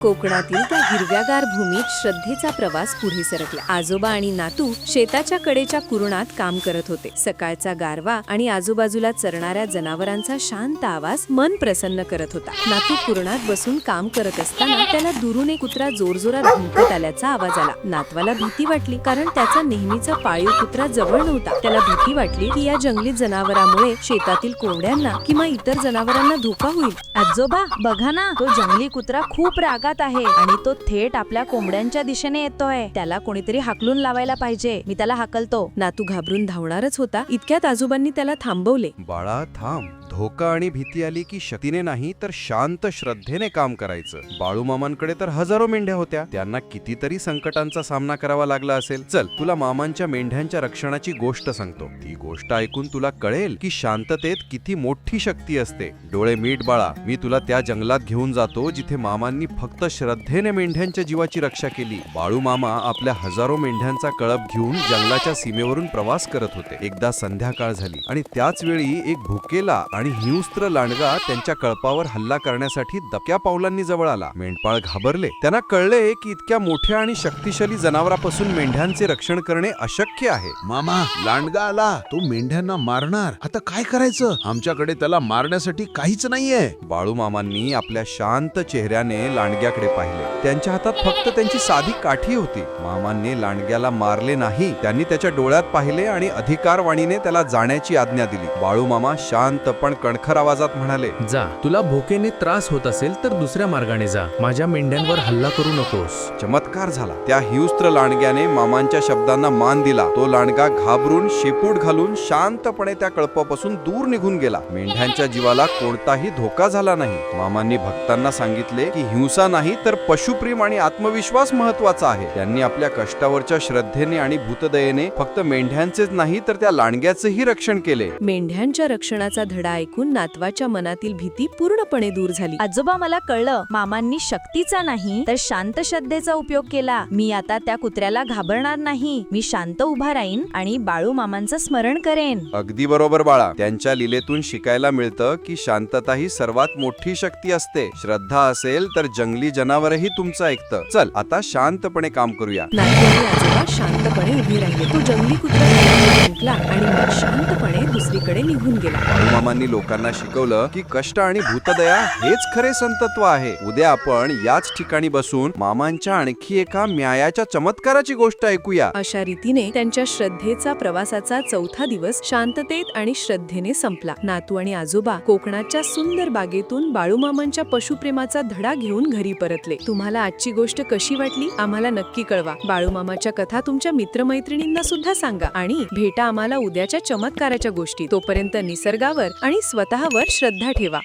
कोकणातील हिरव्यागार भूमीत श्रद्धेचा प्रवास पुढे सरकला. आजोबा आणि नातू शेताच्या कडेच्या कुरणात काम करत होते. सकाळचा गारवा आणि आजूबाजूला चरणाऱ्या जनावरांचा शांत आवाज मन प्रसन्न करत होता. नातू कुरणात बसून काम करत असताना त्याला दुरून एक कुत्रा जोरजोरात भुंकत आल्याचा आवाज आला. नातवाला भीती वाटली कारण त्याचा नेहमीचा पाळीव कुत्रा जवळ नव्हता. त्याला भीती वाटली की या जंगली जनावरामुळे शेतातील कोंबड्यांना किंवा इतर जनावरांना धोका होईल. आजोबा बघा ना तो जंगली कुत्रा खूप रागात आहे आणि तो थेट आपल्या कोंबड्यांच्या दिशेने येतोय. त्याला कोणीतरी हाकलून लावायला पाहिजे. मी त्याला हाकलतो. नातू घाबरून धावणारच होता. इतक्यात आजोबांनी त्याला थांबवले. बाळा थांब. धोका आणि भीती आली की शक्तीने नाही तर शांत श्रद्धेने काम करायचं. बाळू मामांकडे तर हजारो मेंढ्या होत्या. त्यांना कितीतरी संकटांचा सामना करावा लागला असेल. चल तुला मामांच्या मेंढ्यांच्या रक्षणाची गोष्ट सांगतो. ती गोष्ट ऐकून तुला कळेल की शांततेत किती मोठी शक्ती असते. डोळे मीठ बाळा. मी तुला त्या जंगलात घेऊन जातो जिथे मामांनी फक्त श्रद्धेने मेंढ्यांच्या जीवाची रक्षा केली. बाळू मामा आपल्या हजारो मेंढ्यांचा कळप घेऊन जंगलाच्या सीमेवरून प्रवास करत होते. एकदा संध्याकाळ झाली आणि त्याच वेळी एक भुकेला आणि हिंस्त्र लांडगा त्यांच्या कळपावर हल्ला करण्यासाठी दबक्या पावलांनी जवळ आला. मेंढपाळ घाबरले. त्यांना कळले की इतक्या मोठ्या आणि शक्तिशाली जनावरापासून मेंढ्यांचे रक्षण करणे अशक्य आहे. मामा लांडगा आला. तो मेंढ्यांना मारणार. आता काय करायचं? आमच्याकडे त्याला मारण्यासाठी काहीच नाहीये. बाळू मामांनी आपल्या शांत चेहऱ्याने लांडग्याकडे पाहिले. त्यांच्या हातात फक्त त्यांची साधी काठी होती. मामांनी लांडग्याला मारले नाही. त्यांनी त्याच्या डोळ्यात पाहिले आणि अधिकारवाणीने त्याला जाण्याची आज्ञा दिली. बाळू मामा शांत पण कणखर आवाजात म्हणाले जा. तुला भुकेने त्रास होत असेल तर दुसऱ्या मार्गाने जा. माझ्या मेंढ्यांवर हल्ला करू नकोस. चमत्कार झाला. त्या हिंस्त्र लांडग्याने मामांच्या शब्दांना मान दिला. तो लांडगा घाबरून शेपूट घालून शांतपणे त्या कळपापासून दूर निघून गेला. मेंढ्यांच्या जीवाला कोणताही धोका झाला नाही. मामांनी भक्तांना सांगितले की हिंसा नाही तर पशुप्रेम आणि आत्मविश्वास महत्त्वाचा आहे. त्यांनी आपल्या कष्टावरच्या श्रद्धेने आणि भूतदयेने फक्त मेंढ्यांचेच नाही तर त्या लांडग्याचेही रक्षण केले. मेंढ्यांच्या रक्षणाचा धडा ऐकून नातवाच्या मनातील भीती पूर्णपणे दूर झाली. आजोबा मला कळलं मामांनी शक्तीचा नाही तर शांत श्रद्धेचा उपयोग केला. मी आता त्या कुत्र्याला घाबरणार नाही. मी शांत उभा राहीन आणि बाळू मामांचं स्मरण करेन. अगदी बरोबर बाळा. त्यांच्या लिलेतून शिकायला मिळतं की शांतता ही सर्वात मोठी शक्ती असते. श्रद्धा असेल तर जंगली जनावरही तुमचं ऐकतं. चल आता शांतपणे काम करूया. आजोबा शांतपणे उभे राहिले. तो जंगली कुत्रा जिंकला आणि मग शांतपणे दुसरीकडे निघून गेला. बाळूमामांनी लोकांना शिकवलं की कष्ट आणि भूतदया हेच खरे संतत्व आहे. उद्या आपण याच ठिकाणी बसून मामांच्या आणखी एका न्यायाच्या चमत्काराची गोष्ट ऐकूया. अशा रीतीने त्यांच्या श्रद्धेचा प्रवासाचा चौथा दिवस शांततेत आणि श्रद्धेने संपला. नातू आणि आजोबा कोकणाच्या सुंदर बागेतून बाळूमामांच्या पशुप्रेमाचा धडा घेऊन घरी परतले. तुम्हाला आजची गोष्ट कशी वाटली? आम्हाला नक्की कळवा. बाळूमामाच्या कथा तुमच्या मित्रमैत्रिणींना सुद्धा सांगा आणि भेटा आम्हाला उद्याच्या चमत्काराच्या गोष्टी. तोपर्यंत निसर्गावर आणि आणि स्वतःवर श्रद्धा ठेवा.